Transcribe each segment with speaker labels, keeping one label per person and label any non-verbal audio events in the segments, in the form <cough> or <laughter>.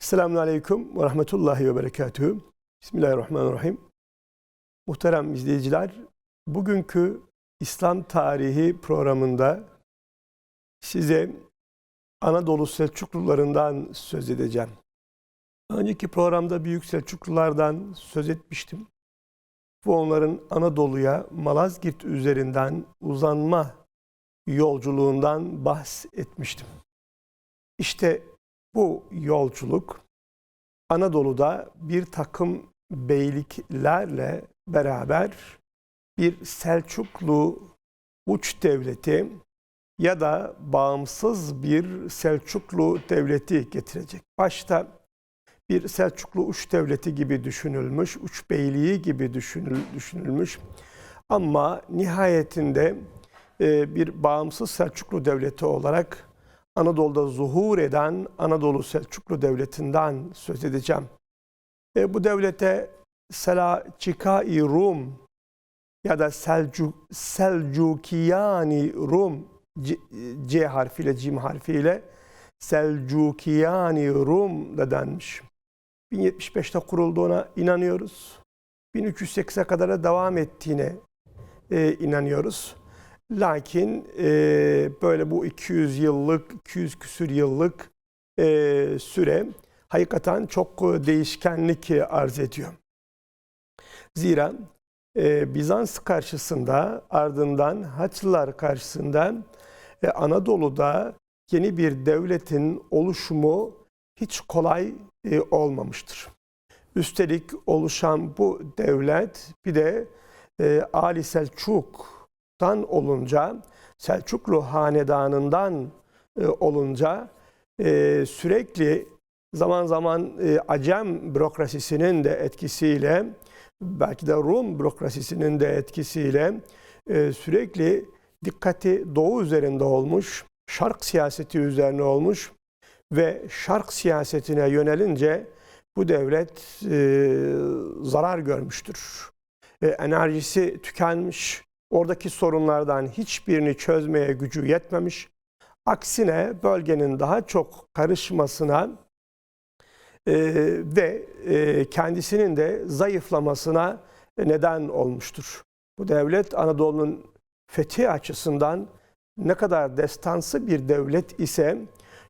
Speaker 1: Selamun Aleyküm ve Rahmetullahi ve Berekatühü. Bismillahirrahmanirrahim. Muhterem izleyiciler, bugünkü İslam tarihi programında size Anadolu Selçuklularından söz edeceğim. Önceki programda Büyük Selçuklulardan söz etmiştim. Bu onların Anadolu'ya Malazgirt üzerinden uzanma yolculuğundan bahsetmiştim. İşte bu yolculuk Anadolu'da bir takım beyliklerle beraber bir Selçuklu uç devleti ya da bağımsız bir Selçuklu devleti getirecek. Başta bir Selçuklu uç devleti gibi düşünülmüş, uç beyliği gibi düşünül, düşünülmüş. Ama nihayetinde e, bir bağımsız Selçuklu devleti olarak Anadolu'da zuhur eden Anadolu Selçuklu Devleti'nden söz edeceğim. E, bu devlete Selçukai Rum ya da Selcuk, Selcukiyani Rum C, C harfiyle, Cim harfiyle Selcukiyani Rum da denmiş. 1075'te kurulduğuna inanıyoruz. 1308'e kadar da devam ettiğine e, inanıyoruz. Lakin e, böyle bu 200 yıllık, 200 küsür yıllık e, süre hakikaten çok değişkenlik arz ediyor. Zira e, Bizans karşısında ardından Haçlılar karşısında e, Anadolu'da yeni bir devletin oluşumu hiç kolay e, olmamıştır. Üstelik oluşan bu devlet bir de e, Ali Selçuk tan olunca Selçuklu hanedanından e, olunca e, sürekli zaman zaman e, Acem bürokrasisinin de etkisiyle belki de Rum bürokrasisinin de etkisiyle e, sürekli dikkati Doğu üzerinde olmuş, Şark siyaseti üzerine olmuş ve Şark siyasetine yönelince bu devlet e, zarar görmüştür. E, enerjisi tükenmiş, oradaki sorunlardan hiçbirini çözmeye gücü yetmemiş. Aksine bölgenin daha çok karışmasına e, ve e, kendisinin de zayıflamasına neden olmuştur. Bu devlet Anadolu'nun fethi açısından ne kadar destansı bir devlet ise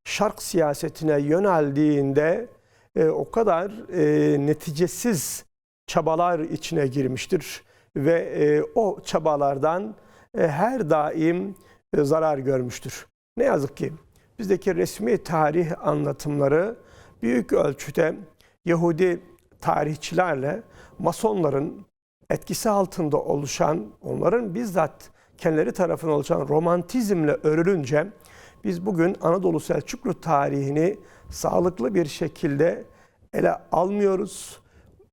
Speaker 1: şark siyasetine yöneldiğinde e, o kadar e, neticesiz çabalar içine girmiştir ve e, o çabalardan e, her daim e, zarar görmüştür. Ne yazık ki bizdeki resmi tarih anlatımları büyük ölçüde Yahudi tarihçilerle Masonların etkisi altında oluşan, onların bizzat kendileri tarafından oluşan romantizmle örülünce biz bugün Anadolu Selçuklu tarihini sağlıklı bir şekilde ele almıyoruz.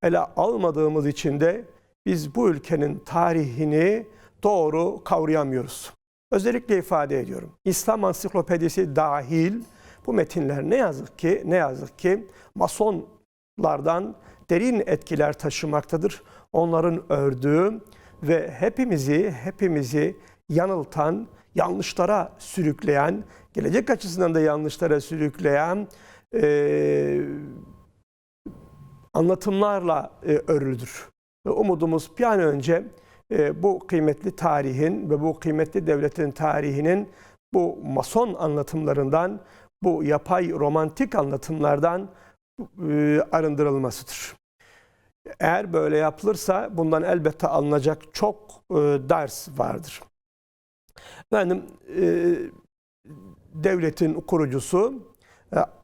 Speaker 1: Ele almadığımız için de biz bu ülkenin tarihini doğru kavrayamıyoruz. Özellikle ifade ediyorum. İslam ansiklopedisi dahil bu metinler ne yazık ki ne yazık ki masonlardan derin etkiler taşımaktadır. Onların ördüğü ve hepimizi hepimizi yanıltan, yanlışlara sürükleyen, gelecek açısından da yanlışlara sürükleyen e, anlatımlarla e, örülüdür. Umudumuz bir an önce e, bu kıymetli tarihin ve bu kıymetli devletin tarihinin bu mason anlatımlarından, bu yapay romantik anlatımlardan e, arındırılmasıdır. Eğer böyle yapılırsa bundan elbette alınacak çok e, ders vardır. Efendim, devletin kurucusu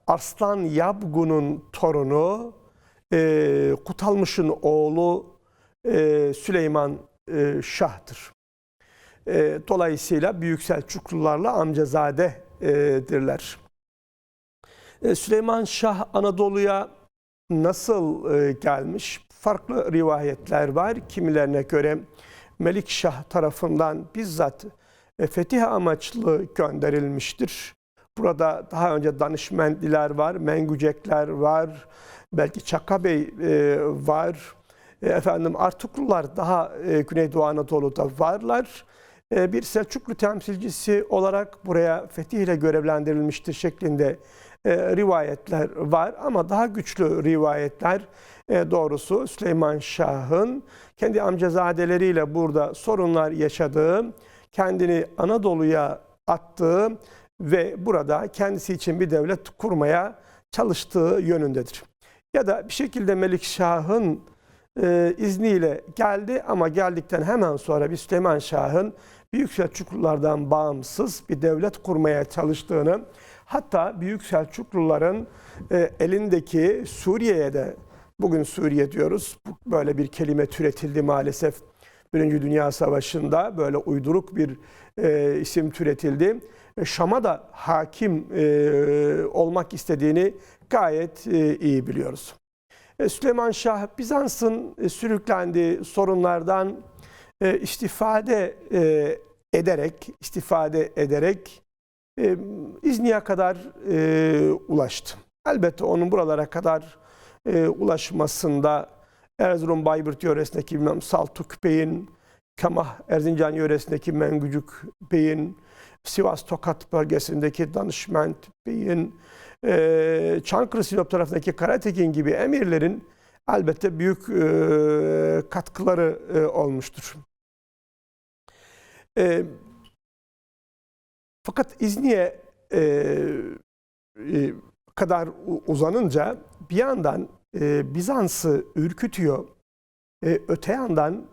Speaker 1: Arslan Yabgun'un torunu Kutalmış'ın oğlu e, Süleyman e, Şah'tır. E, dolayısıyla Büyük Selçuklularla amcazadedirler. E, Süleyman Şah Anadolu'ya nasıl e, gelmiş? Farklı rivayetler var. Kimilerine göre Melik Şah tarafından bizzat e, fetih amaçlı gönderilmiştir. Burada daha önce Danışmendiler var, Mengücekler var, belki Çakabey e, var. E, efendim Artuklular daha e, Güneydoğu Anadolu'da varlar. E, bir Selçuklu temsilcisi olarak buraya fetih ile görevlendirilmiştir şeklinde rivayetler var ama daha güçlü rivayetler doğrusu Süleyman Şah'ın kendi amcazadeleriyle burada sorunlar yaşadığı, kendini Anadolu'ya attığı ve burada kendisi için bir devlet kurmaya çalıştığı yönündedir. Ya da bir şekilde Melikşah'ın e, izniyle geldi ama geldikten hemen sonra bir Süleyman Şah'ın Büyük Selçuklulardan bağımsız bir devlet kurmaya çalıştığını hatta Büyük Selçukluların e, elindeki Suriye'ye de bugün Suriye diyoruz. Böyle bir kelime türetildi maalesef. Birinci Dünya Savaşı'nda böyle uyduruk bir e, isim türetildi. Ve Şam'a da hakim e, olmak istediğini gayet e, iyi biliyoruz. E, Süleyman Şah Bizans'ın e, sürüklendiği sorunlardan e, istifade ederek istifade ederek İzni'ye kadar ulaştı. Elbette onun buralara kadar ulaşmasında Erzurum Bayburt yöresindeki bilmem Saltuk Bey'in, Kamah Erzincan yöresindeki Mengücük Bey'in, Sivas Tokat bölgesindeki Danışment Bey'in, e, Çankırı Sinop tarafındaki Karatekin gibi emirlerin elbette büyük e, katkıları e, olmuştur. E, fakat İzni'ye kadar uzanınca bir yandan Bizans'ı ürkütüyor. Öte yandan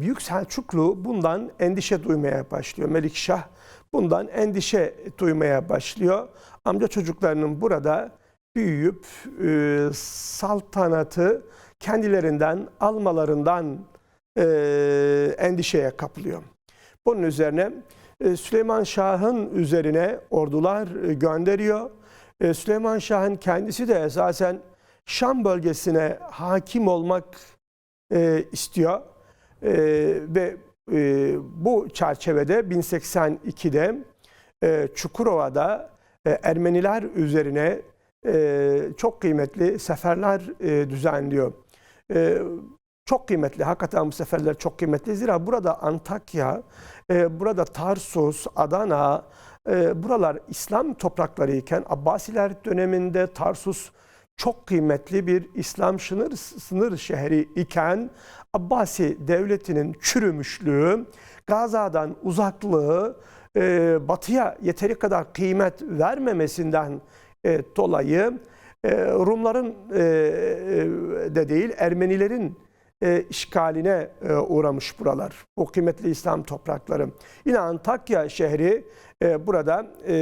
Speaker 1: Büyük Selçuklu bundan endişe duymaya başlıyor. Melikşah bundan endişe duymaya başlıyor. Amca çocuklarının burada büyüyüp e, saltanatı kendilerinden almalarından e, endişeye kapılıyor. Bunun üzerine e, Süleyman Şah'ın üzerine ordular e, gönderiyor. E, Süleyman Şah'ın kendisi de esasen Şam bölgesine hakim olmak e, istiyor. E, ve e, bu çerçevede 1082'de e, Çukurova'da e, Ermeniler üzerine e, çok kıymetli seferler düzenliyor. Çok kıymetli, hakikaten bu seferler çok kıymetli. Zira burada Antakya, burada Tarsus, Adana, buralar İslam toprakları iken Abbasiler döneminde Tarsus çok kıymetli bir İslam sınır, sınır şehri iken Abbasi devletinin çürümüşlüğü, Gaza'dan uzaklığı, e, batıya yeteri kadar kıymet vermemesinden e, dolayı e, Rumların e, e, de değil Ermenilerin e, işgaline e, uğramış buralar. O kıymetli İslam toprakları. Yine Antakya şehri e, burada e,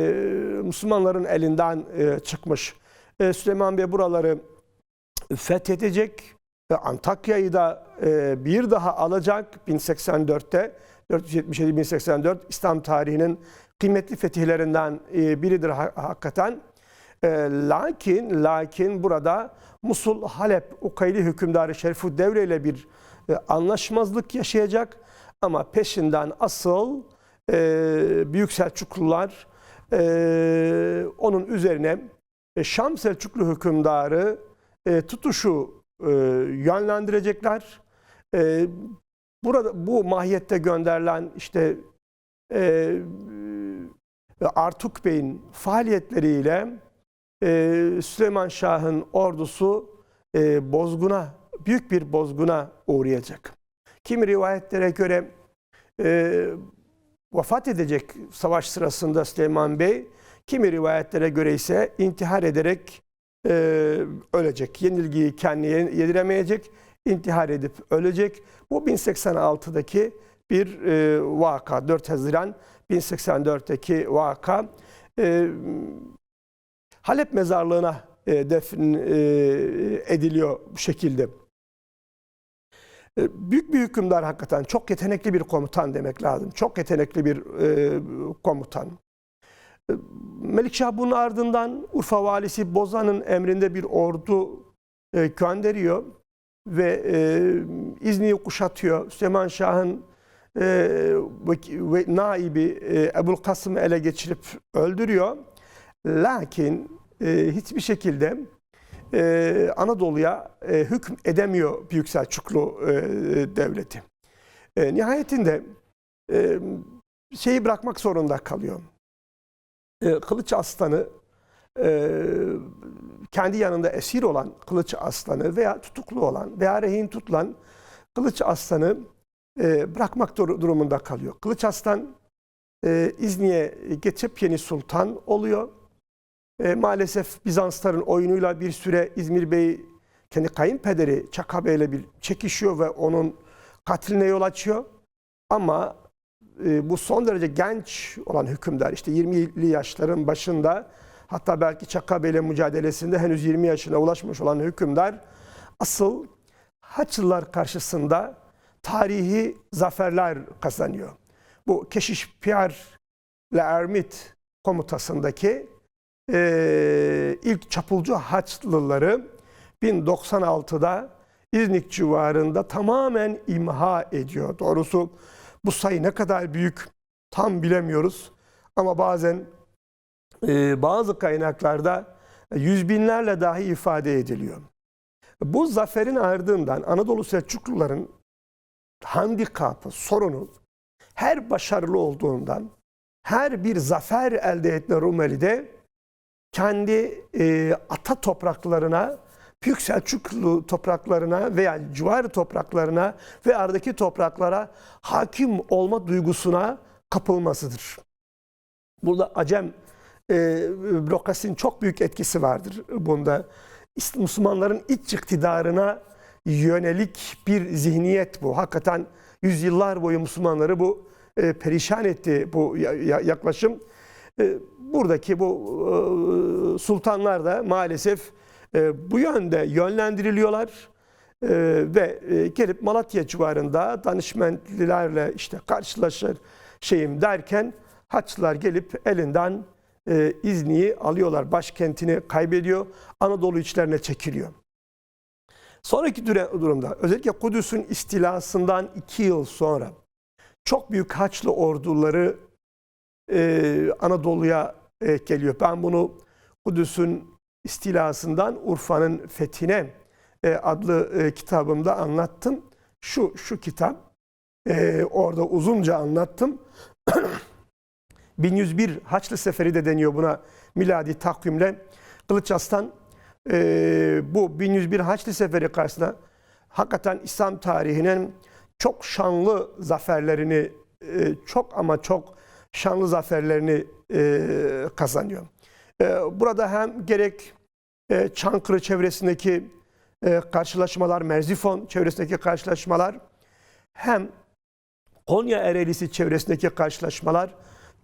Speaker 1: Müslümanların elinden e, çıkmış. E, Süleyman Bey buraları fethedecek Antakya'yı da e, bir daha alacak 1084'te 477-1084 İslam tarihinin kıymetli fetihlerinden e, biridir ha- hakikaten. Lakin lakin burada Musul Halep Ukayli hükümdarı Şerifuddevle ile bir anlaşmazlık yaşayacak ama peşinden asıl Büyük Selçuklular onun üzerine e, Şam Selçuklu hükümdarı e, tutuşu e, yönlendirecekler. Burada bu mahiyette gönderilen işte Artuk Bey'in faaliyetleriyle Süleyman Şah'ın ordusu bozguna, büyük bir bozguna uğrayacak. Kimi rivayetlere göre e, vefat edecek savaş sırasında Süleyman Bey, kimi rivayetlere göre ise intihar ederek e, ölecek. Yenilgiyi kendine yediremeyecek, intihar edip ölecek. Bu 1086'daki bir e, vaka, 4 Haziran 1084'teki vaka. E, Halep mezarlığına e, defn e, ediliyor bu şekilde. E, Büyük bir hükümdar hakikaten çok yetenekli bir komutan demek lazım. Çok yetenekli bir e, komutan. Melikşah bunun ardından Urfa valisi Bozan'ın emrinde bir ordu e, gönderiyor ve e, İzni'yi kuşatıyor. Süleyman Şah'ın e, naibi e, Ebul Kasım'ı ele geçirip öldürüyor. Lakin e, hiçbir şekilde Anadolu'ya e, edemiyor Büyük Selçuklu devleti. Nihayetinde şeyi bırakmak zorunda kalıyor. E, Kılıç Aslan'ı e, kendi yanında esir olan Kılıç Aslan'ı veya tutuklu olan veya rehin tutulan Kılıç Aslan'ı e, bırakmak dur- durumunda kalıyor. Kılıç Aslan e, İzni'ye geçip yeni sultan oluyor. E, maalesef Bizansların oyunuyla bir süre İzmir Bey kendi kayınpederi Çaka Bey ile bir çekişiyor ve onun katiline yol açıyor. Ama e, bu son derece genç olan hükümdar işte 20'li yaşların başında hatta belki Çaka Bey ile mücadelesinde henüz 20 yaşına ulaşmış olan hükümdar asıl Haçlılar karşısında tarihi zaferler kazanıyor. Bu Keşiş Piyar ile Ermit komutasındaki e, ilk çapulcu Haçlıları 1096'da İznik civarında tamamen imha ediyor. Doğrusu bu sayı ne kadar büyük tam bilemiyoruz. Ama bazen e, bazı kaynaklarda yüz binlerle dahi ifade ediliyor. Bu zaferin ardından Anadolu Selçukluların handikapı, sorunu her başarılı olduğundan her bir zafer elde etme Rumeli'de kendi e, ata topraklarına, Büyük Selçuklu topraklarına veya civar topraklarına ve aradaki topraklara hakim olma duygusuna kapılmasıdır. Burada Acem e, bürokrasinin çok büyük etkisi vardır bunda. Müslümanların iç iktidarına yönelik bir zihniyet bu. Hakikaten yüzyıllar boyu Müslümanları bu e, perişan etti bu ya- ya- yaklaşım. E, buradaki bu e, sultanlar da maalesef bu yönde yönlendiriliyorlar E, ve e, gelip Malatya civarında danışmentlilerle işte karşılaşır şeyim derken Haçlılar gelip elinden e, İzni'yi alıyorlar. Başkentini kaybediyor. Anadolu içlerine çekiliyor. Sonraki durumda özellikle Kudüs'ün istilasından iki yıl sonra çok büyük Haçlı orduları e, Anadolu'ya e, geliyor. Ben bunu Kudüs'ün istilasından Urfa'nın fethine e, adlı e, kitabımda anlattım. Şu şu kitap e, orada uzunca anlattım. <clears throat> 1101 Haçlı Seferi de deniyor buna miladi takvimle. Kılıç Aslan bu 1101 Haçlı Seferi karşısında hakikaten İslam tarihinin çok şanlı zaferlerini çok ama çok şanlı zaferlerini e, kazanıyor. E, burada hem gerek e, Çankırı çevresindeki e, karşılaşmalar, Merzifon çevresindeki karşılaşmalar hem Konya Ereğlisi çevresindeki karşılaşmalar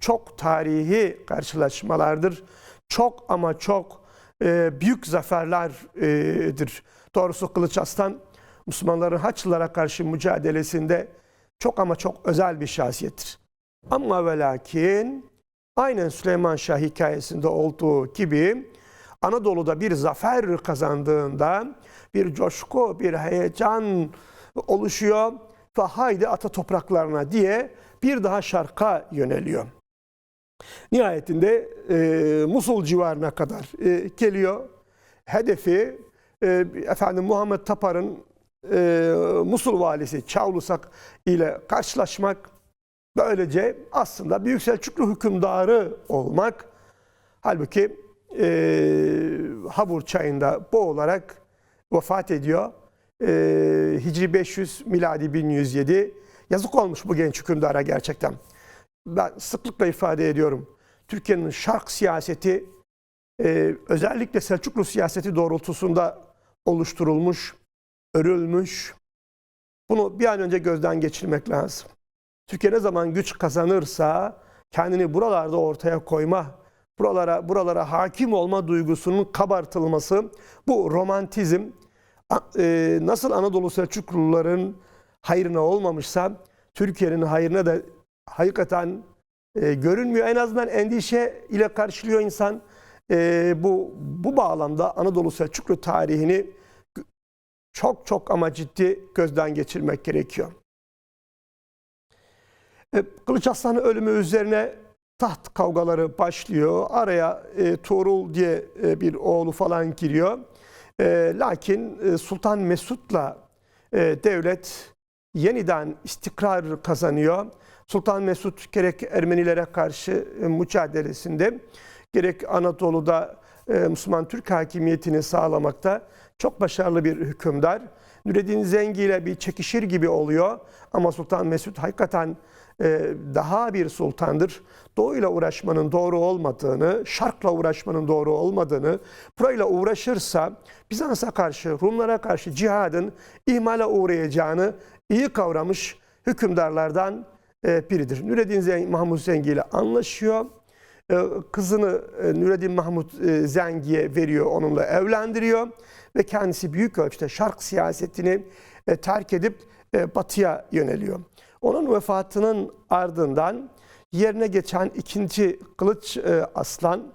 Speaker 1: çok tarihi karşılaşmalardır. Çok ama çok e, büyük zaferlerdir. Doğrusu Kılıç Aslan Müslümanların Haçlılara karşı mücadelesinde çok ama çok özel bir şahsiyettir. Ama ve lakin aynen Süleyman Şah hikayesinde olduğu gibi Anadolu'da bir zafer kazandığında bir coşku, bir heyecan oluşuyor ve haydi ata topraklarına diye bir daha şarka yöneliyor. Nihayetinde e, Musul civarına kadar e, geliyor. Hedefi e, efendim Muhammed Tapar'ın e, Musul valisi Çavlusak ile karşılaşmak. Böylece aslında Büyük Selçuklu hükümdarı olmak. Halbuki e, Habur çayında boğularak vefat ediyor. E, Hicri 500, miladi 1107. Yazık olmuş bu genç hükümdara gerçekten. Ben sıklıkla ifade ediyorum. Türkiye'nin şark siyaseti e, özellikle Selçuklu siyaseti doğrultusunda oluşturulmuş, örülmüş. Bunu bir an önce gözden geçirmek lazım. Türkiye ne zaman güç kazanırsa kendini buralarda ortaya koyma, buralara buralara hakim olma duygusunun kabartılması, bu romantizm e, nasıl Anadolu Selçukluların hayrına olmamışsa Türkiye'nin hayrına da hakikaten e, görünmüyor. En azından endişe ile karşılıyor insan. E, bu bu bağlamda Anadolu Selçuklu tarihini çok çok ama ciddi gözden geçirmek gerekiyor. E, Kılıç Aslan'ın ölümü üzerine taht kavgaları başlıyor. Araya e, Tuğrul diye e, bir oğlu falan giriyor. E, lakin e, Sultan Mesut'la e, devlet yeniden istikrar kazanıyor. Sultan Mesut gerek Ermenilere karşı e, mücadelesinde gerek Anadolu'da e, Müslüman Türk hakimiyetini sağlamakta çok başarılı bir hükümdar. Nureddin Zengi ile bir çekişir gibi oluyor ama Sultan Mesut hakikaten daha bir sultandır. Doğu ile uğraşmanın doğru olmadığını, Şark'la uğraşmanın doğru olmadığını, burayla uğraşırsa Bizans'a karşı, Rumlara karşı cihadın ihmale uğrayacağını iyi kavramış hükümdarlardan e, biridir. Nureddin Zengi, Mahmut Zengi ile anlaşıyor. E, Kızını e, Nureddin Mahmut Zengi'ye veriyor, onunla evlendiriyor ve kendisi büyük ölçüde şark siyasetini terk edip batıya yöneliyor. Onun vefatının ardından yerine geçen ikinci Kılıç e, Aslan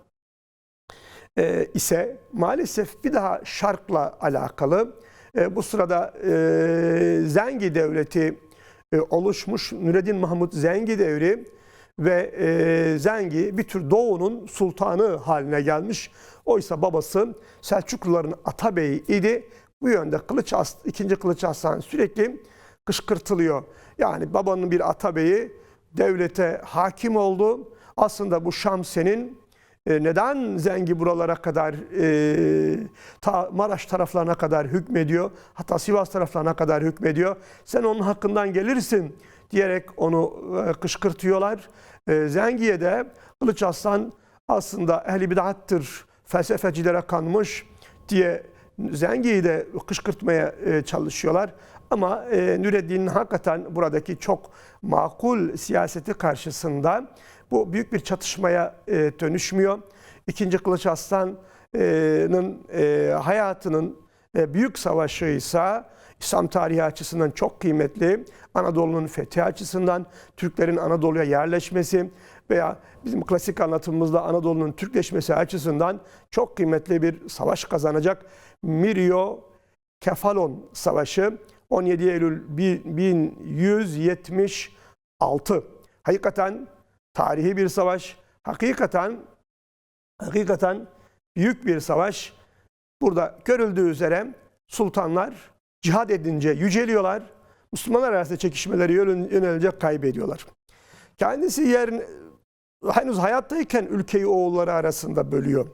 Speaker 1: e, ise maalesef bir daha şarkla alakalı. E, bu sırada Zengi Devleti oluşmuş Nureddin Mahmut Zengi devri ve e, Zengi bir tür Doğu'nun sultanı haline gelmiş. Oysa babası Selçukluların Atabeyi idi. Bu yönde Kılıç As, 2. Kılıç Aslan sürekli kışkırtılıyor. Yani babanın bir Atabeyi devlete hakim oldu. Aslında bu Şam senin e, neden Zengi buralara kadar e, ta Maraş taraflarına kadar hükmediyor hatta Sivas taraflarına kadar hükmediyor sen onun hakkından gelirsin diyerek onu e, kışkırtıyorlar. E, Zengi'ye de Kılıç Aslan aslında ehli bid'attır felsefecilere kanmış diye Zengi'yi de kışkırtmaya e, çalışıyorlar. Ama e, Nureddin hakikaten buradaki çok makul siyaseti karşısında bu büyük bir çatışmaya e, dönüşmüyor. İkinci Kılıç Aslan'ın e, hayatının e, büyük savaşı ise İslam tarihi açısından çok kıymetli. Anadolu'nun fethi açısından Türklerin Anadolu'ya yerleşmesi veya bizim klasik anlatımımızda Anadolu'nun Türkleşmesi açısından çok kıymetli bir savaş kazanacak. Mirio Kefalon Savaşı 17 Eylül 1176. Hakikaten tarihi bir savaş. Hakikaten hakikaten büyük bir savaş. Burada görüldüğü üzere sultanlar cihad edince yüceliyorlar. Müslümanlar arasında çekişmeleri yönelince kaybediyorlar. Kendisi yer henüz hayattayken ülkeyi oğulları arasında bölüyor.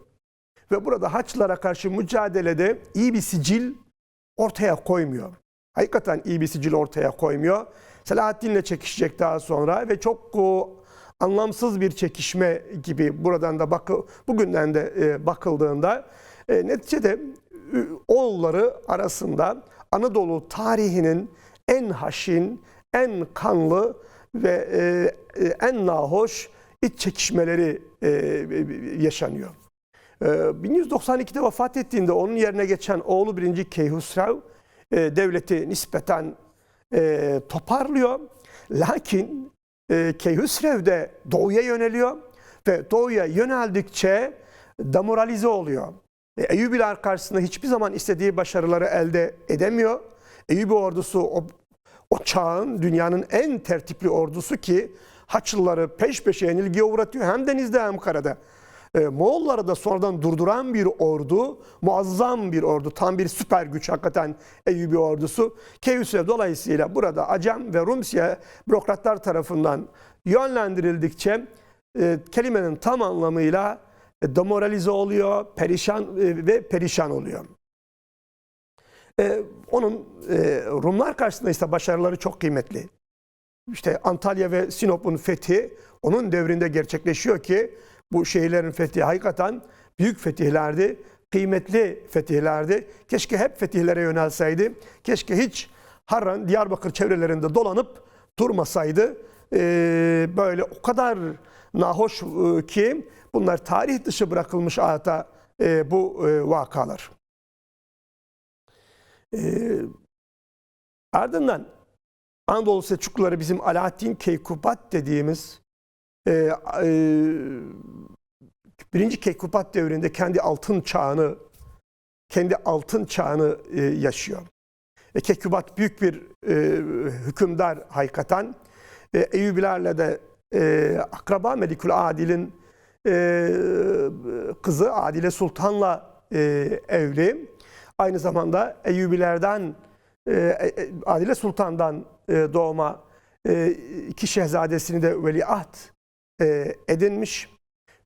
Speaker 1: Ve burada Haçlılara karşı mücadelede iyi bir sicil ortaya koymuyor. Hakikaten iyi bir sicil ortaya koymuyor. Selahaddin'le çekişecek daha sonra ve çok o, anlamsız bir çekişme gibi buradan da bakı, bugünden de e, bakıldığında e, neticede e, oğulları arasında Anadolu tarihinin en haşin, en kanlı ve e, e, en nahoş iç çekişmeleri e, yaşanıyor. E, 1192'de vefat ettiğinde onun yerine geçen oğlu 1. Keyhusrev e, devleti nispeten e, toparlıyor. Lakin e, Keyhüsrev de doğuya yöneliyor ve doğuya yöneldikçe demoralize oluyor. E, Eyyubiler karşısında hiçbir zaman istediği başarıları elde edemiyor. Eyyubi ordusu o, o çağın dünyanın en tertipli ordusu ki Haçlıları peş peşe yenilgiye uğratıyor hem denizde hem karada. E, Moğolları da sonradan durduran bir ordu, muazzam bir ordu, tam bir süper güç hakikaten Eyyubi ordusu. Keyhüsrev dolayısıyla burada Acem ve Rumsiye bürokratlar tarafından yönlendirildikçe e, kelimenin tam anlamıyla e, demoralize oluyor, perişan e, ve perişan oluyor. Onun Rumlar karşısında ise başarıları çok kıymetli. İşte Antalya ve Sinop'un fethi onun devrinde gerçekleşiyor ki bu şehirlerin fethi hakikaten büyük fetihlerdi, kıymetli fetihlerdi. Keşke hep fetihlere yönelseydi. Keşke hiç Harran, Diyarbakır çevrelerinde dolanıp durmasaydı. Ee, böyle o kadar nahoş e, ki bunlar tarih dışı bırakılmış adeta e, bu e, vakalar. E, ardından Anadolu Selçukluları bizim Alaaddin Keykubat dediğimiz e, e, birinci Keykubat devrinde kendi altın çağını kendi altın çağını e, yaşıyor. E, Keykubat büyük bir e, hükümdar hakikaten. E, Eyyubilerle de e, akraba Melikül Adil'in e, kızı Adile Sultan'la e, evli. Aynı zamanda Eyyubilerden e, e, Adile Sultan'dan e, doğma e, iki şehzadesini de veliaht e, edinmiş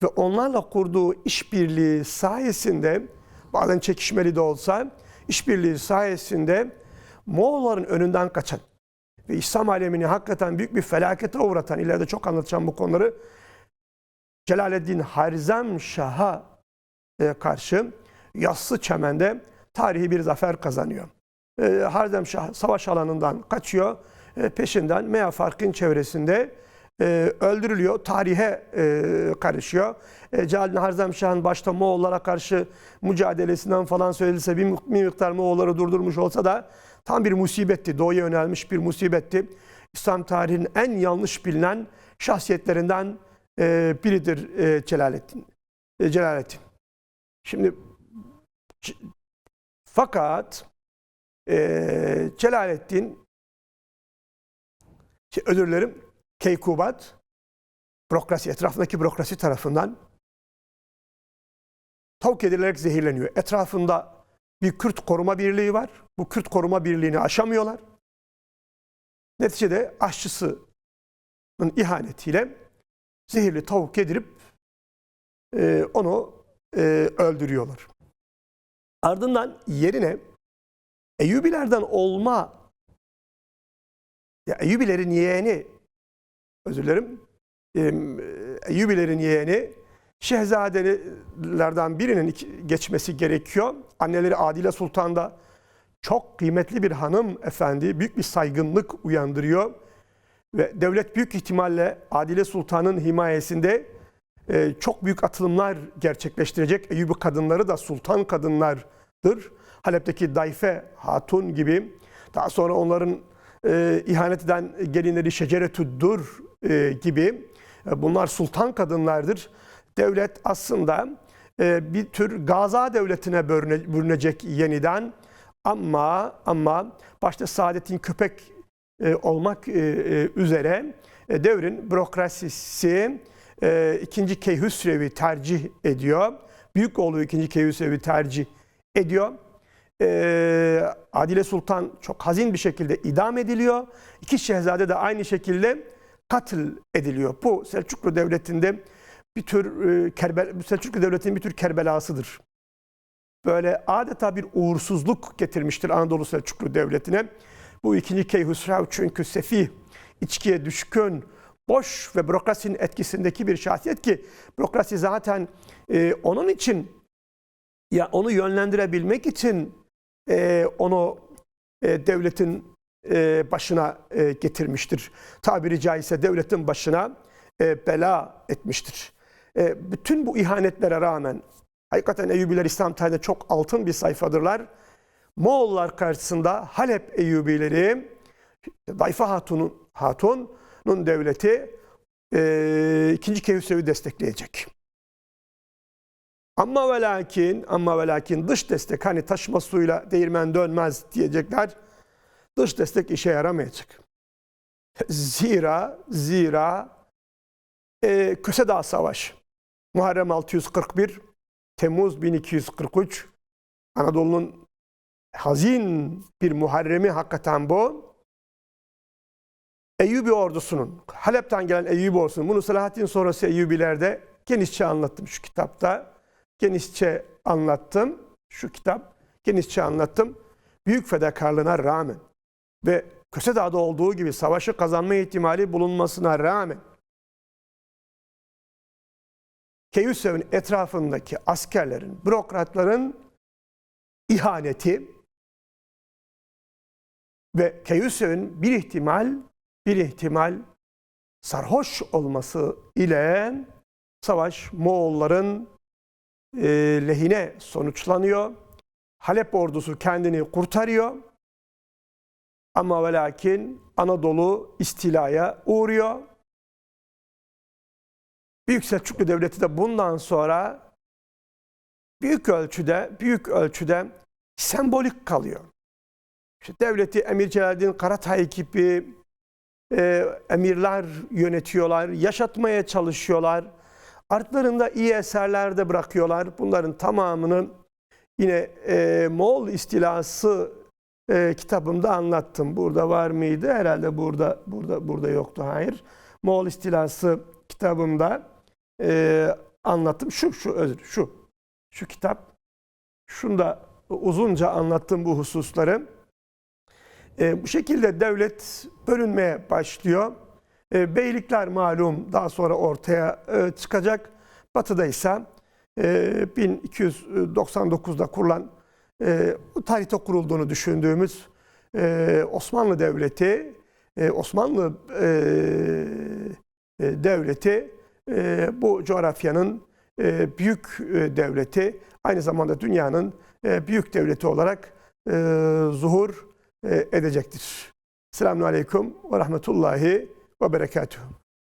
Speaker 1: ve onlarla kurduğu işbirliği sayesinde bazen çekişmeli de olsa işbirliği sayesinde Moğolların önünden kaçan ve İslam alemini hakikaten büyük bir felakete uğratan, ileride çok anlatacağım bu konuları, Celaleddin Harzem Şah'a e, karşı Yassı Çemen'de tarihi bir zafer kazanıyor. E, Harzem Şah savaş alanından kaçıyor, peşinden Mea Fark'ın çevresinde e, öldürülüyor, tarihe e, karışıyor. E, Celaleddin Harzem Şah'ın başta Moğollara karşı mücadelesinden falan söylediyse bir, miktar Moğolları durdurmuş olsa da tam bir musibetti, doğuya yönelmiş bir musibetti. İslam tarihinin en yanlış bilinen şahsiyetlerinden e, biridir e, Celaleddin. E, Celaleddin. Şimdi fakat e, Celaleddin özür dilerim Keykubat bürokrasi, etrafındaki bürokrasi tarafından tavuk edilerek zehirleniyor. Etrafında bir Kürt koruma birliği var. Bu Kürt koruma birliğini aşamıyorlar. Neticede aşçısının ihanetiyle zehirli tavuk yedirip e, onu e, öldürüyorlar. Ardından yerine Eyyubilerden olma ya Eyyubilerin yeğeni özür dilerim e, Eyyubilerin yeğeni şehzadelerden birinin geçmesi gerekiyor. Anneleri Adile Sultan da çok kıymetli bir hanım efendi, büyük bir saygınlık uyandırıyor. Ve devlet büyük ihtimalle Adile Sultan'ın himayesinde e, çok büyük atılımlar gerçekleştirecek. Eyyubi kadınları da sultan kadınlardır. Halep'teki Dayfe Hatun gibi. Daha sonra onların e, ihanet eden gelinleri Şeceretüddur e, gibi. E, bunlar sultan kadınlardır. Devlet aslında e, bir tür Gaza devletine bürüne- bürünecek yeniden. Ama ama başta Saadettin Köpek olmak üzere devrin bürokrasisi e, ikinci Keyhüsrev'i tercih ediyor. Büyük oğlu ikinci Keyhüsrev'i tercih ediyor. Adile Sultan çok hazin bir şekilde idam ediliyor. İki şehzade de aynı şekilde katil ediliyor. Bu Selçuklu Devleti'nde bir tür e, Selçuklu Devleti'nin bir tür Kerbelasıdır böyle adeta bir uğursuzluk getirmiştir Anadolu Selçuklu Devleti'ne. Bu ikinci Keyhüsrev çünkü sefih, içkiye düşkün, boş ve bürokrasinin etkisindeki bir şahsiyet ki bürokrasi zaten e, onun için ya onu yönlendirebilmek için e, onu e, devletin başına e, getirmiştir. Tabiri caizse devletin başına e, bela etmiştir. E, bütün bu ihanetlere rağmen Hakikaten Eyyubiler İslam tarihinde çok altın bir sayfadırlar. Moğollar karşısında Halep Eyyubileri, Dayfa Hatun'un Hatun'un devleti e, ikinci Keyhüsrev'i destekleyecek. Ama ve lakin, ama ve lakin dış destek hani taşma suyla değirmen dönmez diyecekler. Dış destek işe yaramayacak. Zira, zira e, Köse Dağı Savaşı, Muharrem 641, Temmuz 1243 Anadolu'nun hazin bir Muharrem'i hakikaten bu. Eyyubi ordusunun, Halep'ten gelen Eyyubi ordusunun, bunu Selahaddin sonrası Eyyubilerde genişçe anlattım şu kitapta. Genişçe anlattım. Şu kitap genişçe anlattım. Büyük fedakarlığına rağmen ve Köse Dağı'da olduğu gibi savaşı kazanma ihtimali bulunmasına rağmen Keyhüsrev'in etrafındaki askerlerin, bürokratların ihaneti ve Keyhüsrev'in bir ihtimal bir ihtimal sarhoş olması ile savaş Moğolların e, lehine sonuçlanıyor. Halep ordusu kendini kurtarıyor. Ama ve lakin Anadolu istilaya uğruyor. Büyük Selçuklu Devleti de bundan sonra büyük ölçüde büyük ölçüde sembolik kalıyor. İşte devleti Emir Celaleddin Karatay gibi e, emirler yönetiyorlar, yaşatmaya çalışıyorlar. Artlarında iyi eserler de bırakıyorlar. Bunların tamamını yine e, Moğol istilası e, kitabımda anlattım. Burada var mıydı? Herhalde burada burada burada yoktu. Hayır. Moğol istilası kitabımda e, anlattım. Şu, şu, özür, şu. Şu kitap. Şunda uzunca anlattım bu hususları. E, bu şekilde devlet bölünmeye başlıyor. E, beylikler malum daha sonra ortaya e, çıkacak. Batı'da ise e, 1299'da kurulan e, tarihte kurulduğunu düşündüğümüz e, Osmanlı Devleti, e, Osmanlı e, Devleti bu coğrafyanın büyük devleti, aynı zamanda dünyanın büyük devleti olarak e, zuhur edecektir. Selamun Aleyküm ve Rahmetullahi ve Berekatuhu.